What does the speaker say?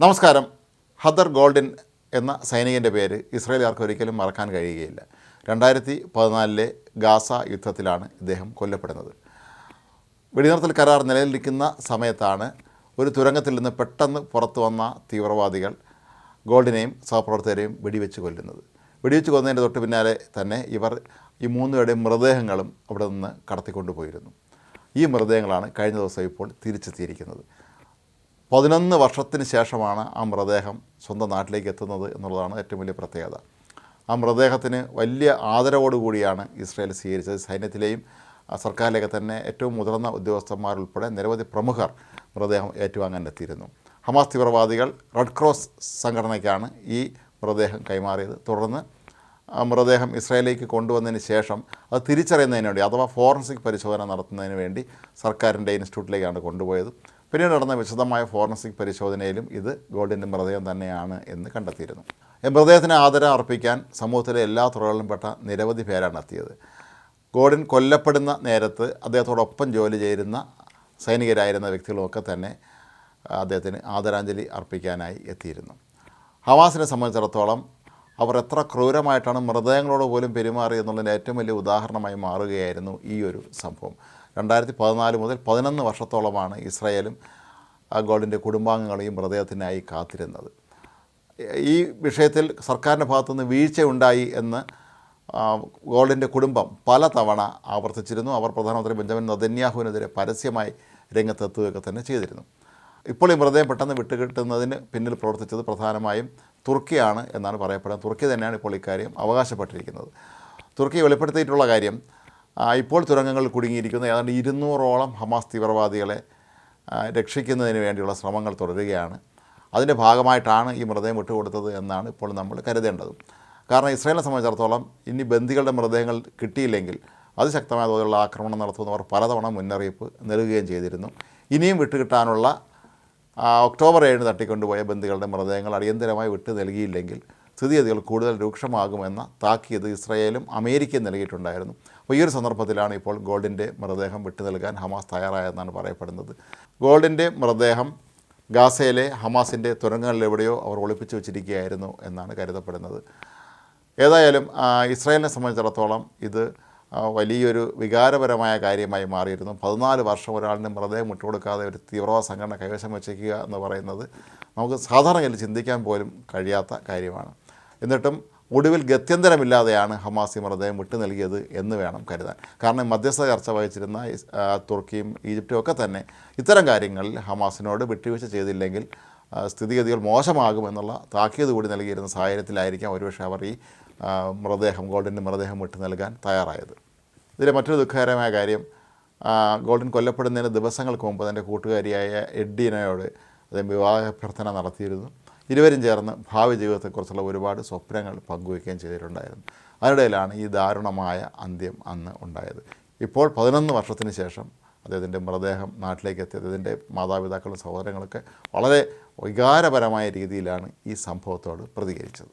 നമസ്കാരം. ഹദർ ഗോൾഡിൻ എന്ന സൈനികന്റെ പേര് ഇസ്രായേലുകാർക്ക് ഒരിക്കലും മറക്കാൻ കഴിയുകയില്ല. രണ്ടായിരത്തി പതിനാലിലെ ഗാസ യുദ്ധത്തിലാണ് ഇദ്ദേഹം കൊല്ലപ്പെടുന്നത്. വെടിനിർത്തൽ കരാർ നിലനിൽക്കുന്ന സമയത്താണ് ഒരു തുരങ്കത്തിൽ നിന്ന് പെട്ടെന്ന് പുറത്തു വന്ന തീവ്രവാദികൾ ഗോൾഡിനെയും സഹപ്രവർത്തകരെയും വെടിവെച്ച് കൊല്ലുന്നത്. വെടിവെച്ച് കൊന്നതിന്റെ തൊട്ട് പിന്നാലെ തന്നെ ഇവർ ഈ മൂന്നുപേരുടെയും മൃതദേഹങ്ങളും അവിടെ നിന്ന് കടത്തിക്കൊണ്ടുപോയിരുന്നു. ഈ മൃതദേഹങ്ങളാണ് കഴിഞ്ഞ ദിവസം ഇപ്പോൾ തിരിച്ചെത്തിയിരിക്കുന്നത്. പതിനൊന്ന് വർഷത്തിന് ശേഷമാണ് ആ മൃതദേഹം സ്വന്തം നാട്ടിലേക്ക് എത്തുന്നത് എന്നുള്ളതാണ് ഏറ്റവും വലിയ പ്രത്യേകത. ആ മൃതദേഹത്തിന് വലിയ ആദരവോടുകൂടിയാണ് ഇസ്രയേൽ സ്വീകരിച്ചത്. സൈന്യത്തിലെയും സർക്കാരിലേക്ക് തന്നെ ഏറ്റവും മുതിർന്ന ഉദ്യോഗസ്ഥന്മാരുൾപ്പെടെ നിരവധി പ്രമുഖർ മൃതദേഹം ഏറ്റുവാങ്ങാൻ എത്തിയിരുന്നു ഹമാസ് തീവ്രവാദികൾ റെഡ് ക്രോസ് സംഘടനയ്ക്കാണ് ഈ മൃതദേഹം കൈമാറിയത്. തുടർന്ന് മൃതദേഹം ഇസ്രായേലിലേക്ക് കൊണ്ടുവന്നതിന് ശേഷം അത് തിരിച്ചറിയുന്നതിന് വേണ്ടി അഥവാ ഫോറൻസിക് പരിശോധന നടത്തുന്നതിന് വേണ്ടി സർക്കാരിന്റെ ഇൻസ്റ്റിറ്റ്യൂട്ടിലേക്കാണ് കൊണ്ടുപോയത്. പിന്നീട് നടന്ന വിശദമായ ഫോറൻസിക് പരിശോധനയിലും ഇത് ഗോൾഡിന്റെ മൃതദേഹം തന്നെയാണ് എന്ന് കണ്ടെത്തിയിരുന്നു. മൃതദേഹത്തിന് ആദരം അർപ്പിക്കാൻ സമൂഹത്തിലെ എല്ലാ തുറകളിലും പെട്ട നിരവധി പേരാണ് എത്തിയത്. ഗോഡിൻ കൊല്ലപ്പെടുന്ന നേരത്ത് അദ്ദേഹത്തോടൊപ്പം ജോലി ചെയ്യുന്ന സൈനികരായിരുന്ന വ്യക്തികളുമൊക്കെ തന്നെ അദ്ദേഹത്തിന് ആദരാഞ്ജലി അർപ്പിക്കാനായി എത്തിയിരുന്നു. ഹമാസിനെ സംബന്ധിച്ചിടത്തോളം അവർ എത്ര ക്രൂരമായിട്ടാണ് മൃതദേഹങ്ങളോട് പോലും പെരുമാറിയെന്നുള്ളതിന്റെ ഏറ്റവും വലിയ ഉദാഹരണമായി മാറുകയായിരുന്നു ഈ ഒരു സംഭവം. രണ്ടായിരത്തി പതിനാല് മുതൽ പതിനൊന്ന് വർഷത്തോളമാണ് ഇസ്രായേലും ഗോൾഡിന്റെ കുടുംബാംഗങ്ങളെയും മൃതദേഹത്തിനായി കാത്തിരുന്നത്. ഈ വിഷയത്തിൽ സർക്കാരിന്റെ ഭാഗത്തുനിന്ന് വീഴ്ചയുണ്ടായി എന്ന് ഗോൾഡിന്റെ കുടുംബം പല തവണ ആവർത്തിച്ചിരുന്നു. അവർ പ്രധാനമന്ത്രി ബെഞ്ചമിൻ നദന്യാഹുവിനെതിരെ പരസ്യമായി രംഗത്തെത്തുകയൊക്കെ തന്നെ ചെയ്തിരുന്നു. ഇപ്പോൾ ഈ മൃതദേഹം പെട്ടെന്ന് വിട്ടുകിട്ടുന്നതിന് പിന്നിൽ പ്രവർത്തിച്ചത് പ്രധാനമായും തുർക്കിയാണ് എന്നാണ് പറയപ്പെടുന്നത്. തുർക്കി തന്നെയാണ് ഇപ്പോൾ ഇക്കാര്യം അവകാശപ്പെട്ടിരിക്കുന്നത്. തുർക്കി വെളിപ്പെടുത്തിയിട്ടുള്ള കാര്യം ഇപ്പോൾ തുരങ്കങ്ങളിൽ കുടുങ്ങിയിരിക്കുന്ന. ഏതാണ്ട് ഇരുന്നൂറോളം ഹമാസ് തീവ്രവാദികളെ രക്ഷിക്കുന്നതിന് വേണ്ടിയുള്ള ശ്രമങ്ങൾ തുടരുകയാണ്. അതിന്റെ ഭാഗമായിട്ടാണ് ഈ മൃതദേഹം വിട്ടുകൊടുത്തത് എന്നാണ് ഇപ്പോൾ നമ്മൾ കരുതേണ്ടത്. കാരണം ഇസ്രായേലിനെ സംബന്ധിച്ചിടത്തോളം ഇനി ബന്ദികളുടെ മൃതദേഹങ്ങൾ കിട്ടിയില്ലെങ്കിൽ അതിശക്തമായ തോതിലുള്ള ആക്രമണം നടത്തുന്നവർ പലതവണ മുന്നറിയിപ്പ് നൽകുകയും ചെയ്തിരുന്നു. ഇനിയും വിട്ടുകിട്ടാനുള്ള ഒക്ടോബർ ഏഴിന് തട്ടിക്കൊണ്ടുപോയ ബന്ദികളുടെ മൃതദേഹങ്ങൾ അടിയന്തരമായി വിട്ടു നൽകിയില്ലെങ്കിൽ സ്ഥിതിഗതികൾ കൂടുതൽ രൂക്ഷമാകുമെന്ന താക്കീത് ഇസ്രയേലും അമേരിക്കയും നൽകിയിട്ടുണ്ടായിരുന്നു. അപ്പോൾ ഈ ഒരു സന്ദർഭത്തിലാണ് ഇപ്പോൾ ഗോൾഡിന്റെ മൃതദേഹം വിട്ടു നൽകാൻ ഹമാസ് തയ്യാറായതെന്നാണ് പറയപ്പെടുന്നത്. ഗോൾഡിന്റെ മൃതദേഹം ഗാസയിലെ ഹമാസിന്റെ തുരങ്കങ്ങളിൽ എവിടെയോ അവർ ഒളിപ്പിച്ചു വെച്ചിരിക്കുകയായിരുന്നു എന്നാണ് കരുതപ്പെടുന്നത്. ഏതായാലും ഇസ്രായേലിനെ സംബന്ധിച്ചിടത്തോളം ഇത് വലിയൊരു വികാരപരമായ കാര്യമായി മാറിയിരുന്നു. പതിനാല് വർഷം ഒരാളിന് മൃതദേഹം വിട്ടുകൊടുക്കാതെ ഒരു തീവ്രവാദ സംഘടന കൈവശം വച്ചേക്കുക എന്ന് പറയുന്നത് നമുക്ക് സാധാരണയിൽ ചിന്തിക്കാൻ പോലും കഴിയാത്ത കാര്യമാണ്. എന്നിട്ടും ഒടുവിൽ ഗത്യന്തരമില്ലാതെയാണ് ഹമാസ് ഈ മൃതദേഹം വിട്ടു നൽകിയത് എന്ന് വേണം കരുതാൻ. കാരണം മധ്യസ്ഥ ചർച്ച വഹിച്ചിരുന്ന തുർക്കിയും ഈജിപ്തും ഒക്കെ തന്നെ ഇത്തരം കാര്യങ്ങളിൽ ഹമാസിനോട് വിട്ടുവീഴ്ച ചെയ്തില്ലെങ്കിൽ സ്ഥിതിഗതികൾ മോശമാകുമെന്നുള്ള താക്കീത് കൂടി നൽകിയിരുന്ന സാഹചര്യത്തിലായിരിക്കാം ഒരുപക്ഷെ അവർ ഈ മൃതദേഹം ഗോൾഡിന്റെ മൃതദേഹം വിട്ടു നൽകാൻ തയ്യാറായത്. ഇതിലെ മറ്റൊരു ദുഃഖകരമായ കാര്യം ഗോൾഡൻ കൊല്ലപ്പെടുന്നതിന് ദിവസങ്ങൾക്ക് മുമ്പ് തന്റെ കൂട്ടുകാരിയായ എഡ്ഡീനയോട് അദ്ദേഹം വിവാഹാഭ്യർത്ഥന നടത്തിയിരുന്നു. ഇരുവരും ചേർന്ന് ഭാവി ജീവിതത്തെക്കുറിച്ചുള്ള ഒരുപാട് സ്വപ്നങ്ങൾ പങ്കുവയ്ക്കുകയും ചെയ്തിട്ടുണ്ടായിരുന്നു. അതിനിടയിലാണ് ഈ ദാരുണമായ അന്ത്യം അന്ന് ഉണ്ടായത്. ഇപ്പോൾ പതിനൊന്ന് വർഷത്തിന് ശേഷം അദ്ദേഹത്തിന്റെ മൃതദേഹം നാട്ടിലേക്ക് എത്തി. അദ്ദേഹത്തിന്റെ മാതാപിതാക്കളും സഹോദരങ്ങളൊക്കെ വളരെ വികാരപരമായ രീതിയിലാണ് ഈ സംഭവത്തോട് പ്രതികരിച്ചത്.